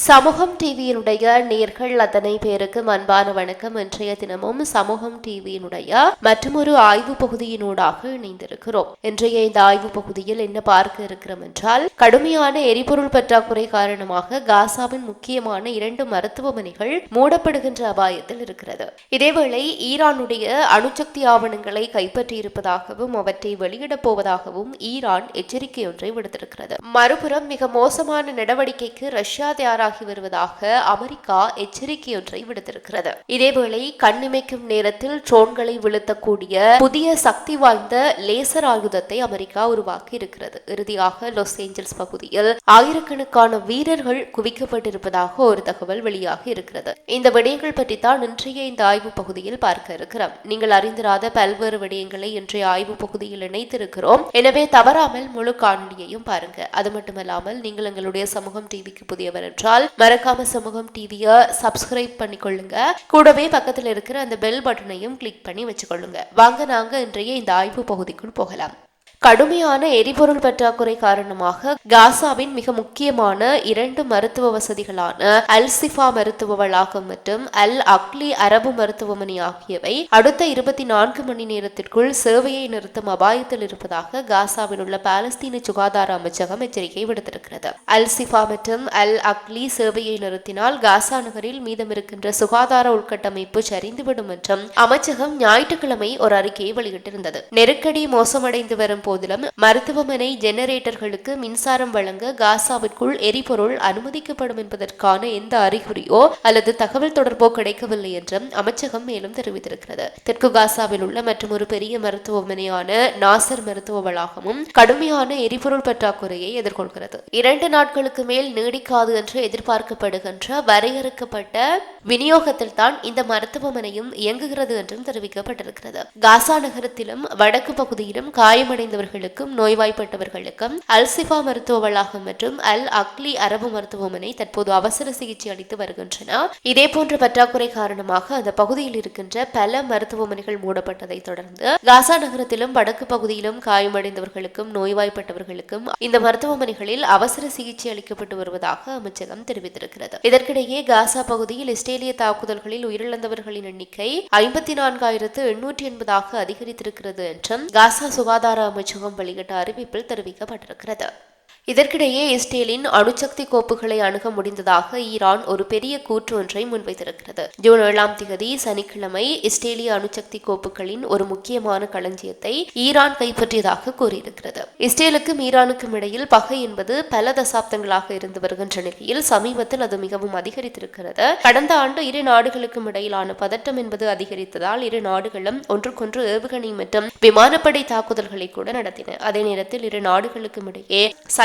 சமூகம் டிவியினுடைய நேர்கள் அத்தனை பேருக்கு அன்பான வணக்கம். இன்றைய தினமும் சமூகம் டிவியினுடைய மற்றொரு ஆய்வு பகுதியினூடாக இணைந்திருக்கிறோம். இன்றைய இந்த ஆய்வு பகுதியில் என்ன பார்க்க இருக்கிறோம் என்றால் கடுமையான எரிபொருள் பற்றாக்குறை காரணமாக காசாவின் முக்கியமான இரண்டு மருத்துவமனைகள் மூடப்படுகின்ற அபாயத்தில் இருக்கிறது. இதேவேளை ஈரானுடைய அணுசக்தி ஆவணங்களை கைப்பற்றியிருப்பதாகவும் அவற்றை வெளியிடப் போவதாகவும் ஈரான் எச்சரிக்கை ஒன்றை விடுத்திருக்கிறது. மறுபுறம் மிக மோசமான நடவடிக்கைக்கு ரஷ்யா தயாராகி வருவதாக அமெரிக்கா எச்சரிக்கையொன்றை விடுத்திருக்கிறது. இதேவேளை கண்ணிமைக்கும் நேரத்தில் ட்ரோன்களை வீழ்த்தக்கூடிய புதிய சக்தி வாய்ந்த லேசர் ஆயுதத்தை அமெரிக்கா உருவாக்கி இருக்கிறது. இறுதியாக லாஸ் ஏஞ்சல்ஸ் பகுதியில் ஆயிரக்கணக்கான வீரர்கள் குவிக்கப்பட்டிருப்பதாக ஒரு தகவல் வெளியாகி இருக்கிறது. இந்த விடயங்கள் பற்றி தான் இன்றைய இந்த ஆய்வு பகுதியில் பார்க்க இருக்கிறோம். நீங்கள் அறிந்திராத பல்வேறு விடயங்களை இன்றைய ஆய்வு பகுதியில் இணைத்திருக்கிறோம். எனவே தவறாமல் முழு காணொலியையும் பாருங்க. அது மட்டுமல்லாமல் நீங்கள் எங்களுடைய சமூகம் டிவிக்கு புதியவர் என்றால் மறக்காம சமூகம் டிவியை சப்ஸ்கிரைப் பண்ணிக்கொள்ளுங்க. கூடவே பக்கத்தில் இருக்கிற அந்த பெல் பட்டனையும் கிளிக் பண்ணி வச்சுக்கொள்ளுங்க. வாங்க நாங்க இன்றைய இந்த ஆய்வு பகுதிக்குள் போகலாம். கடுமையான எரிபொருள் பற்றாக்குறை காரணமாக காசாவின் மிக முக்கியமான இரண்டு மருத்துவ வசதிகளான அல்சிஃபா மருத்துவ வளாகம் மற்றும் அல் அக்லி அரபு மருத்துவமனை ஆகியவை அடுத்த இருபத்தி நான்கு மணி நேரத்திற்குள் சேவையை நிறுத்தும் அபாயத்தில் இருப்பதாக காசாவில் உள்ள பாலஸ்தீன சுகாதார அமைச்சகம் எச்சரிக்கை விடுத்திருக்கிறது. அல்சிஃபா மற்றும் அல் அக்லி சேவையை நிறுத்தினால் காசா நகரில் மீதமிருக்கின்ற சுகாதார உள்கட்டமைப்பு சரிந்துவிடும் என்றும் அமைச்சகம் ஞாயிற்றுக்கிழமை ஒரு அறிக்கையை வெளியிட்டிருந்தது. நெருக்கடி மோசமடைந்து வரும் போதிலும் மருத்துவமனை ஜெனரேட்டர்களுக்கு மின்சாரம் வழங்க காசாவிற்குள் எரிபொருள் அனுமதிக்கப்படும் என்பதற்கான எந்த அறிகுறியோ அல்லது தகவல் தொடர்போ கிடைக்கவில்லை என்றும் அமைச்சகம் மேலும் தெரிவித்திருக்கிறது. தெற்கு காசாவில் உள்ள மற்றும் ஒரு பெரிய மருத்துவமனையான நாசர் மருத்துவ வளாகமும் கடுமையான எரிபொருள் பற்றாக்குறையை எதிர்கொள்கிறது. இரண்டு நாட்களுக்கு மேல் நீடிக்காது என்று எதிர்பார்க்கப்படுகின்ற வரையறுக்கப்பட்ட விநியோகத்தில் தான் இந்த மருத்துவமனையும் இயங்குகிறது என்றும் தெரிவிக்கப்பட்டிருக்கிறது. காசா நகரத்திலும் வடக்கு பகுதியிலும் காயமடைந்தவர்களுக்கும் நோய்வாய்ப்பட்டவர்களுக்கும் அல்சிஃபா மருத்துவ வளாகம் மற்றும் அல் அக்லி அரபு மருத்துவமனை தற்போது அவசர சிகிச்சை அளித்து வருகின்றன. இதே போன்ற பற்றாக்குறை காரணமாக அந்த பகுதியில் இருக்கின்ற பல மருத்துவமனைகள் மூடப்பட்டதை தொடர்ந்து காசா நகரத்திலும் வடக்கு பகுதியிலும் காயமடைந்தவர்களுக்கும் நோய்வாய்ப்பட்டவர்களுக்கும் இந்த மருத்துவமனைகளில் அவசர சிகிச்சை அளிக்கப்பட்டு வருவதாக அமைச்சகம் தெரிவித்திருக்கிறது. இதற்கிடையே காசா பகுதியில் இஸ்ரேலிய தாக்குதல்களில் உயிரிழந்தவர்களின் எண்ணிக்கை ஐம்பத்தி நான்காயிரத்து எண்ணூற்றி எண்பதாக அதிகரித்திருக்கிறது என்றும் காசா சுகாதார அமைச்சர் அமைச்சகம் வெளியிட்ட அறிவிப்பில் தெரிவிக்கப்பட்டிருக்கிறது. இதற்கிடையே இஸ்ரேலின் அணுசக்தி கோப்புகளை அணுக முடிந்ததாக ஈரான் ஒரு பெரிய கூற்று ஒன்றை முன்வைத்திருக்கிறது. ஜூன் ஏழாம் திகதி சனிக்கிழமை இஸ்ரேலிய அணுசக்தி கோப்புகளின் ஒரு முக்கியமான களஞ்சியத்தை ஈரான் கைப்பற்றியதாக கூறியிருக்கிறது. இஸ்ரேலுக்கும் ஈரானுக்கும் இடையில் பகை என்பது பல தசாப்தங்களாக இருந்து வருகின்ற நிலையில் சமீபத்தில் அது மிகவும் அதிகரித்திருக்கிறது. கடந்த ஆண்டு இரு நாடுகளுக்கும் இடையிலான பதட்டம் என்பது அதிகரித்ததால் இரு நாடுகளும் ஒன்றுக்கொன்று ஏவுகணை மற்றும் விமானப்படை தாக்குதல்களை கூட நடத்தின. அதே நேரத்தில் இரு நாடுகளுக்கும் இடையே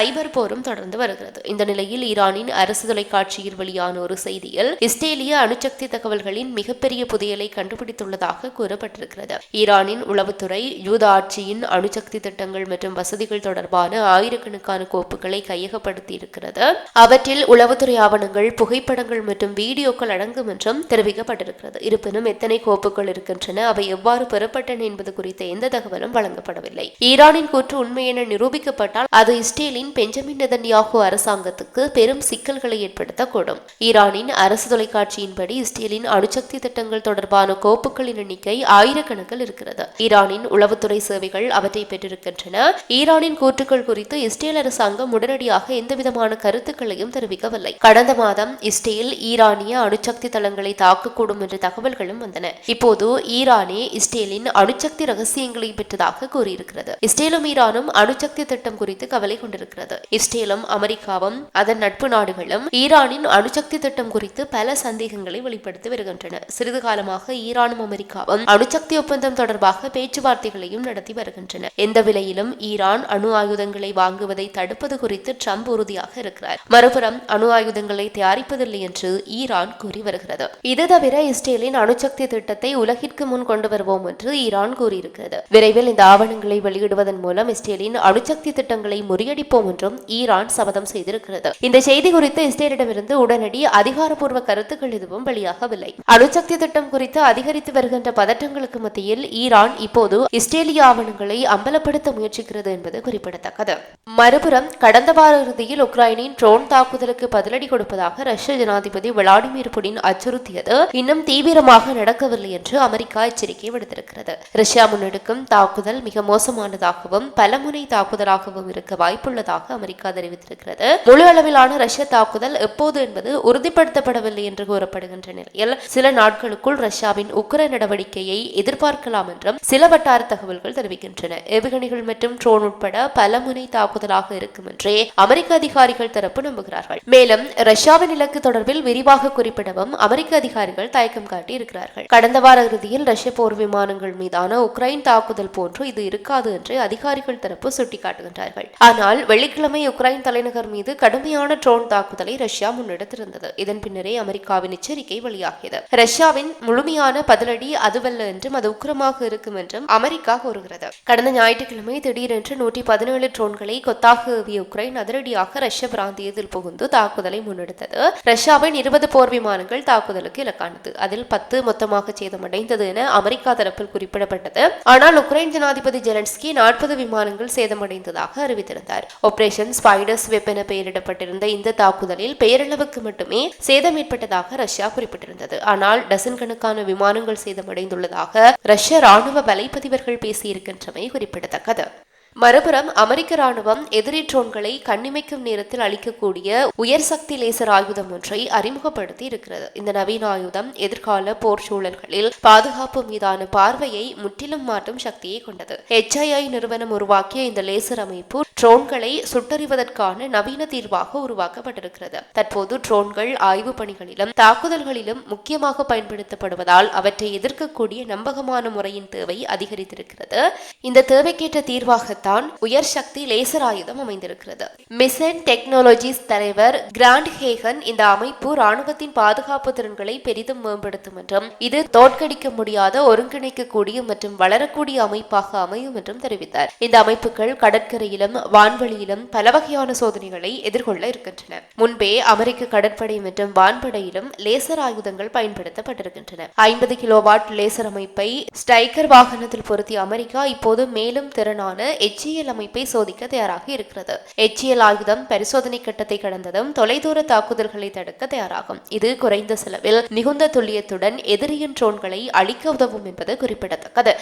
சைபர் போரும் தொடர்ந்து வருகிறது. இந்த நிலையில் ஈரானின் அரசு தொலைக்காட்சியில் வெளியான ஒரு செய்தியில் இஸ்ரேலிய அணுசக்தி தகவல்களின் மிகப்பெரிய புதையலை கண்டுபிடித்துள்ளதாக கூறப்பட்டிருக்கிறது. ஈரானின் உளவுத்துறை யூத ஆட்சியின் அணுசக்தி திட்டங்கள் மற்றும் வசதிகள் தொடர்பான ஆயிரக்கணக்கான கோப்புகளை கையகப்படுத்தி இருக்கிறது அவற்றில் உளவுத்துறை ஆவணங்கள் புகைப்படங்கள் மற்றும் வீடியோக்கள் அடங்கும் என்றும் தெரிவிக்கப்பட்டிருக்கிறது. இருப்பினும் எத்தனை கோப்புகள் இருக்கின்றன அவை எவ்வாறு பெறப்பட்டன என்பது குறித்த எந்த தகவலும் வழங்கப்படவில்லை. ஈரானின் கூற்று உண்மை என நிரூபிக்கப்பட்டால் அது இஸ்ரேலின் பெஞ்சமின் நெதன்யாகு அரசாங்கத்துக்கு பெரும் சிக்கல்களை ஏற்படுத்தக்கூடும். ஈரானின் அரசு தொலைக்காட்சியின்படி இஸ்ரேலின் அணுசக்தி திட்டங்கள் தொடர்பான கோப்புகளின் எண்ணிக்கை ஆயிரக்கணக்கில் இருக்கிறது. ஈரானின் உளவுத்துறை சேவைகள் அவற்றை பெற்றிருக்கின்றன. ஈரானின் கூற்றுக்கள் குறித்து இஸ்ரேல் அரசாங்கம் உடனடியாக எந்தவிதமான கருத்துக்களையும் தெரிவிக்கவில்லை. கடந்த மாதம் இஸ்ரேல் ஈரானிய அணுசக்தி தளங்களை தாக்கக்கூடும் என்ற தகவல்களும் வந்தன. இப்போது ஈரானே இஸ்ரேலின் அணுசக்தி ரகசியங்களை பெற்றதாக கூறியிருக்கிறது. இஸ்ரேலும் ஈரானும் அணுசக்தி திட்டம் குறித்து கவலை கொண்டிருக்கிறது. இஸ்ரேலும் அமெரிக்காவும் அதன் நட்பு நாடுகளும் ஈரானின் அணுசக்தி திட்டம் குறித்து பல சந்தேகங்களை வெளிப்படுத்தி வருகின்றன. சிறிது காலமாக ஈரானும் அமெரிக்காவும் அணுசக்தி ஒப்பந்தம் தொடர்பாக பேச்சுவார்த்தைகளையும் நடத்தி வருகின்றன. எந்த விலையிலும் ஈரான் அணு ஆயுதங்களை வாங்குவதை தடுப்பது குறித்து ட்ரம்ப் உறுதியாக இருக்கிறார். மறுபுறம் அணு ஆயுதங்களை தயாரிப்பதில்லை என்று ஈரான் கூறி வருகிறது. இது தவிர இஸ்ரேலின் அணுசக்தி திட்டத்தை உலகிற்கு முன் கொண்டு வருவோம் என்று ஈரான் கூறியிருக்கிறது. விரைவில் இந்த ஆவணங்களை வெளியிடுவதன் மூலம் இஸ்ரேலின் அணுசக்தி திட்டங்களை முறியடிப்போம் என்றும் ஈரான் சபதம் செய்திருக்கிறது. இந்த செய்தி குறித்து இஸ்ரேலிடமிருந்து உடனடி அதிகாரப்பூர்வ கருத்துக்கள் எதுவும் வெளியாகவில்லை. அணுசக்தி திட்டம் குறித்து அதிகரித்து வருகின்ற பதற்றங்களுக்கு மத்தியில் ஈரான் இப்போது இஸ்ரேலிய ஆவணங்களை அம்பலப்படுத்த முயற்சிக்கிறது என்பது குறிப்பிடத்தக்கது. மறுபுறம் கடந்த வார இறுதியில் உக்ரைனின் ட்ரோன் தாக்குதலுக்கு பதிலடி கொடுப்பதாக ரஷ்ய ஜனாதிபதி விளாடிமிர் புடின் அச்சுறுத்தியது இன்னும் தீவிரமாக நடக்கவில்லை என்று அமெரிக்கா எச்சரிக்கை விடுத்திருக்கிறது. ரஷ்யா முன்னெடுக்கும் தாக்குதல் மிக மோசமானதாகவும் பலமுனை தாக்குதலாகவும் இருக்க வாய்ப்புள்ளதாக அமெரிக்கா தெரிவித்திருக்கிறது. முழு அளவிலான ரஷ்ய தாக்குதல் எப்போது என்பது உறுதிப்படுத்தப்படவில்லை என்று கூறப்படுகின்ற நிலையில் சில நாட்களுக்குள் ரஷ்யாவின் உக்ரைன் நடவடிக்கையை எதிர்பார்க்கலாம் என்றும் சில வட்டார தகவல்கள் தெரிவிக்கின்றன. ஏவுகணைகள் மற்றும் ட்ரோன் உட்பட பலமுனை தாக்குதலாக இருக்கும் என்றே அமெரிக்க அதிகாரிகள் தரப்பு நம்புகிறார்கள். மேலும் ரஷ்யாவின் இலக்கு தொடர்பில் விரிவாக குறிப்பிடவும் அமெரிக்க அதிகாரிகள் தயக்கம் காட்டி இருக்கிறார்கள் கடந்த வார இறுதியில் ரஷ்ய போர் விமானங்கள் மீதான உக்ரைன் தாக்குதல் போன்று இது இருக்காது என்று அதிகாரிகள் தரப்பு சுட்டிக்காட்டுகின்றார்கள். ஆனால் வெள்ளிக்கிழமை வெள்ளிக்கிழமை உக்ரைன் தலைநகர் மீது கடுமையான ட்ரோன் தாக்குதலை ரஷ்யா முன்னெடுத்திருந்தது. இதன் பின்னரே அமெரிக்காவின் எச்சரிக்கை வெளியாகியது. ரஷ்யாவின் முழுமையான பதிலடி அதுவல்ல என்றும் அது உக்கிரமாக இருக்கும் என்றும் அமெரிக்கா கூறுகிறது. கடந்த ஞாயிற்றுக்கிழமை திடீரென்று நூற்றி பதினேழு ட்ரோன்களை கொத்தாக ஏவிய உக்ரைன் அதிரடியாக ரஷ்ய பிராந்தியத்தில் புகுந்து தாக்குதலை முன்னெடுத்தது. ரஷ்யாவின் இருபது போர் விமானங்கள் தாக்குதலுக்கு இலக்கானது. அதில் பத்து மொத்தமாக சேதமடைந்தது என அமெரிக்கா தரப்பில் குறிப்பிடப்பட்டது. ஆனால் உக்ரைன் ஜனாதிபதி ஜெலன்ஸ்கி நாற்பது விமானங்கள் சேதமடைந்ததாக அறிவித்திருந்தார். ஒப்ரே ஆபரேஷன் ஸ்பைடர்ஸ் வெப் என பெயரிடப்பட்டிருந்த இந்த தாக்குதலில் பெயரளவுக்கு மட்டுமே சேதம் ஏற்பட்டதாக ரஷ்யா குறிப்பிட்டிருந்தது. ஆனால் டசன் கணக்கான விமானங்கள் சேதமடைந்துள்ளதாக ரஷ்ய ராணுவ வலைப்பதிவர்கள் பேசியிருக்கின்றமை குறிப்பிடத்தக்கது. மறுபுறம் அமெரிக்க ராணுவம் எதிரி ட்ரோன்களை கண்ணிமைக்கும் நேரத்தில் அளிக்கக்கூடிய உயர் சக்தி லேசர் ஆயுதம் ஒன்றை அறிமுகப்படுத்தி இருக்கிறது. இந்த நவீன ஆயுதம் எதிர்கால போர் சூழல்களில் பாதுகாப்பு மீதான பார்வையை முற்றிலும் மாற்றும் சக்தியை கொண்டது. ஹெச்ஐஐ நிறுவனம் உருவாக்கிய இந்த லேசர் அமைப்பு ட்ரோன்களை சுட்டறிவதற்கான நவீன தீர்வாக உருவாக்கப்பட்டிருக்கிறது. தற்போது ட்ரோன்கள் ஆய்வு பணிகளிலும் தாக்குதல்களிலும் முக்கியமாக பயன்படுத்தப்படுவதால் அவற்றை எதிர்க்கக்கூடிய நம்பகமான முறையின் தேவை அதிகரித்திருக்கிறது. இந்த தேவைக்கேற்ற தீர்வாகத்தான் தான் உயர் சக்தி லேசர் ஆயுதம் அமைந்திருக்கிறது. மிசன் டெக்னாலஜிஸ் தலைவர் கிராண்ட் ஹேகன் இந்த அமைப்பு ராணுவத்தின் பாதுகாப்பு திறன்களை பெரிதும் மேம்படுத்தும் என்றும் இது தோற்கடிக்க முடியாத ஒருங்கிணைக்கக்கூடிய மற்றும் வளரக்கூடிய அமைப்பாக அமையும் என்றும் தெரிவித்தார். இந்த அமைப்புகள் கடற்கரையிலும் வான்வெளியிலும் பல வகையான சோதனைகளை எதிர்கொள்ள இருக்கின்றன. முன்பே அமெரிக்க கடற்படை மற்றும் வான்படையிலும் லேசர் ஆயுதங்கள் பயன்படுத்தப்பட்டிருக்கின்றன. ஐம்பது கிலோவாட் லேசர் அமைப்பை ஸ்டைக்கர் வாகனத்தில் பொருத்திய அமெரிக்கா இப்போது மேலும் திறனான எச் எச்சிஎல் அமைப்பை சோதிக்க தயாராக இருக்கிறது. எச்சிஎல் ஆயுதம் பரிசோதனை கட்டத்தை கடந்ததும் தொலைதூர தாக்குதல்களை தடுக்க தயாராகும். இது குறைந்த செலவில் மிகுந்த துல்லியத்துடன் எதிரியின் ட்ரோன்களை அழிக்க உதவும் என்பது குறிப்பிடத்தக்கது.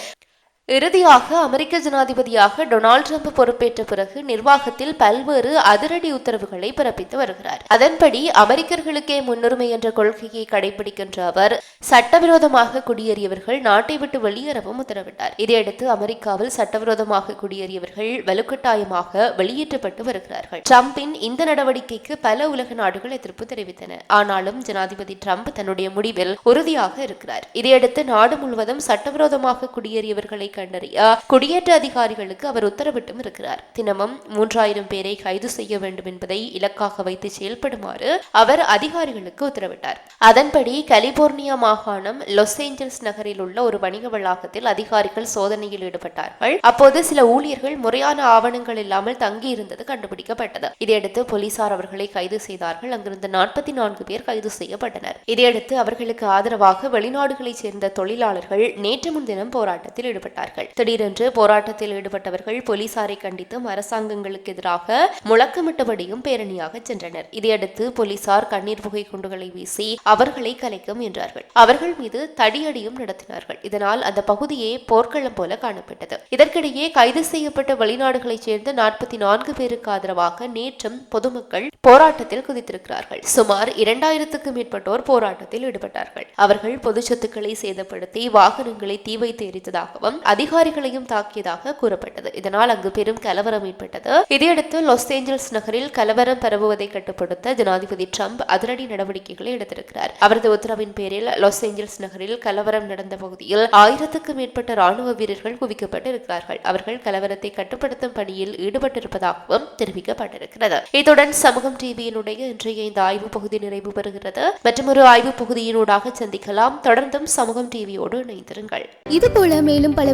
இறுதியாக அமெரிக்க ஜனாதிபதியாக டொனால்ட் ட்ரம்ப் பொறுப்பேற்ற பிறகு நிர்வாகத்தில் பல்வேறு அதிரடி உத்தரவுகளை பிறப்பித்து வருகிறார். அதன்படி அமெரிக்கர்களுக்கே முன்னுரிமை என்ற கொள்கையை கடைபிடிக்கின்ற அவர் சட்டவிரோதமாக குடியேறியவர்கள் நாட்டை விட்டு வெளியேறவும் உத்தரவிட்டார். இதையடுத்து அமெரிக்காவில் சட்டவிரோதமாக குடியேறியவர்கள் வலுக்கட்டாயமாக வெளியேற்றப்பட்டு வருகிறார்கள். ட்ரம்பின் இந்த நடவடிக்கைக்கு பல உலக நாடுகள் எதிர்ப்பு தெரிவித்தன. ஆனாலும் ஜனாதிபதி ட்ரம்ப் தன்னுடைய முடிவில் உறுதியாக இருக்கிறார். இதையடுத்து நாடு முழுவதும் சட்டவிரோதமாக குடியேறியவர்களை கண்டறிய குடியேற்ற அதிகாரிகளுக்கு அவர் உத்தரவிட்டும் இருக்கிறார். தினமும் மூன்றாயிரம் பேரை கைது செய்ய வேண்டும் என்பதை இலக்காக வைத்து செயல்படுமாறு அவர் அதிகாரிகளுக்கு உத்தரவிட்டார். அதன்படி கலிபோர்னியா மாகாணம் லாஸ் ஏஞ்சல்ஸ் நகரில் உள்ள ஒரு வணிக வளாகத்தில் அதிகாரிகள் சோதனையில் ஈடுபட்டார்கள். அப்போது சில ஊழியர்கள் முறையான ஆவணங்கள் இல்லாமல் தங்கி இருந்தது கண்டுபிடிக்கப்பட்டது. இதையடுத்து போலீசார் அவர்களை கைது செய்தார்கள். அங்கிருந்த நாற்பத்தி நான்கு பேர் கைது செய்யப்பட்டனர். இதையடுத்து அவர்களுக்கு ஆதரவாக வெளிநாடுகளைச் சேர்ந்த தொழிலாளர்கள் நேற்று முன்தினம் போராட்டத்தில் ஈடுபட்டார் ஈடுபட்டார்கள் திடீரென்று போராட்டத்தில் ஈடுபட்டவர்கள் போலீசாரை கண்டித்தும் அரசாங்கங்களுக்கு எதிராக முழக்கமிட்டபடியும் பேரணியாக சென்றனர். இதையடுத்து போலீசார் கண்ணீர் புகை குண்டுகளை வீசி அவர்களை கலைக்க முயன்றார்கள் அவர்கள் மீது தடியடியும் நடத்தினார்கள். இதனால் அந்த பகுதியே போர்க்களம் போல காணப்பட்டது. இதற்கிடையே கைது செய்யப்பட்ட வெளிநாடுகளைச் சேர்ந்த நாற்பத்தி நான்கு பேருக்கு ஆதரவாக நேற்றும் பொதுமக்கள் போராட்டத்தில் குதித்திருக்கிறார்கள். சுமார் இரண்டாயிரத்துக்கு மேற்பட்டோர் போராட்டத்தில் ஈடுபட்டார்கள். அவர்கள் பொது சொத்துக்களை சேதப்படுத்தி வாகனங்களை தீ வைத்து எரித்ததாகவும் அதிகாரிகளையும் தாக்கியதாக கூறப்பட்டது. இதனால் அங்கு பெரும் கலவரம் ஏற்பட்டது. இதையடுத்து லாஸ் ஏஞ்சல்ஸ் நகரில் கலவரம் பரவுவதை கட்டுப்படுத்த ஜனாதிபதி ட்ரம்ப் அதிரடி நடவடிக்கைகளை எடுத்திருக்கிறார். அவரது உத்தரவின் பேரில் லாஸ் ஏஞ்சல்ஸ் நகரில் கலவரம் நடந்த பகுதியில் ஆயிரத்துக்கு மேற்பட்ட ராணுவ வீரர்கள் குவிக்கப்பட்டு இருக்கிறார்கள் அவர்கள் கலவரத்தை கட்டுப்படுத்தும் பணியில் ஈடுபட்டிருப்பதாகவும் தெரிவிக்கப்பட்டிருக்கிறது. இத்துடன் சமூகம் டிவியினுடைய இன்றைய இந்த ஆய்வு பகுதி நிறைவு பெறுகிறது. மற்றும் ஒரு ஆய்வு பகுதியினூடாக சந்திக்கலாம். தொடர்ந்தும் சமூகம் டிவியோடு இணைந்திருங்கள். இது போல மேலும் பல